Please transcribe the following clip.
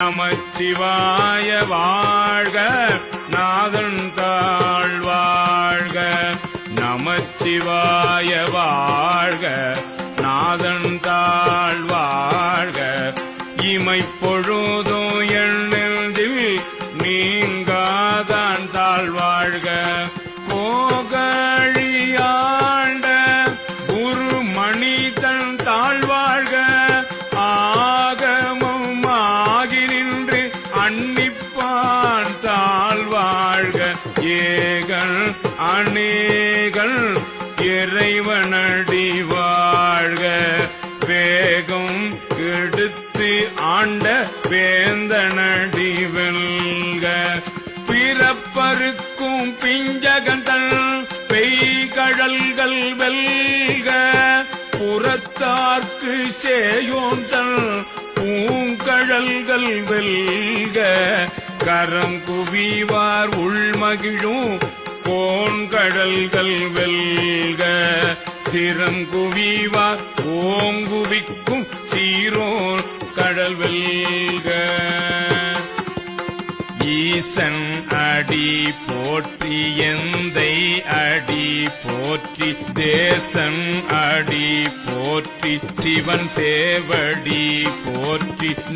நமச்சிவாய வாழ்க நாதன் தாழ்வாழ்க நமச்சிவாய வாழ்க நாதன் தாழ்வாழ்க வாழ்க. இமைப்பொழுதோ எண்ணெந்தில் நீங்காதான் தாழ்வாழ்க அன்னிப்பான் தாழ்வாழ்க. ஏகள் அநேகள் இறைவனடி வாழ்க. வேகம் எடுத்து ஆண்ட வேந்தனடி வெல்க. பிறப்பருக்கும் பிஞ்சகந்தன் பெய்கடல்கள் வெல்க. புறத்தார்க்கு சேயோன் கடல்கள் வெல்க கரம் குவிவார் உள்மகிழும் கோன் கடல்கள் வெல்க. சிரம் குவிவார் ஓங்குவிக்கும் சீரோன் கடல் வெல்க. ஈசன் அடி போற்றி எந்தை அடி போற்றி தேசன் அடி போற்றி சிவன் சேவடி போற்றி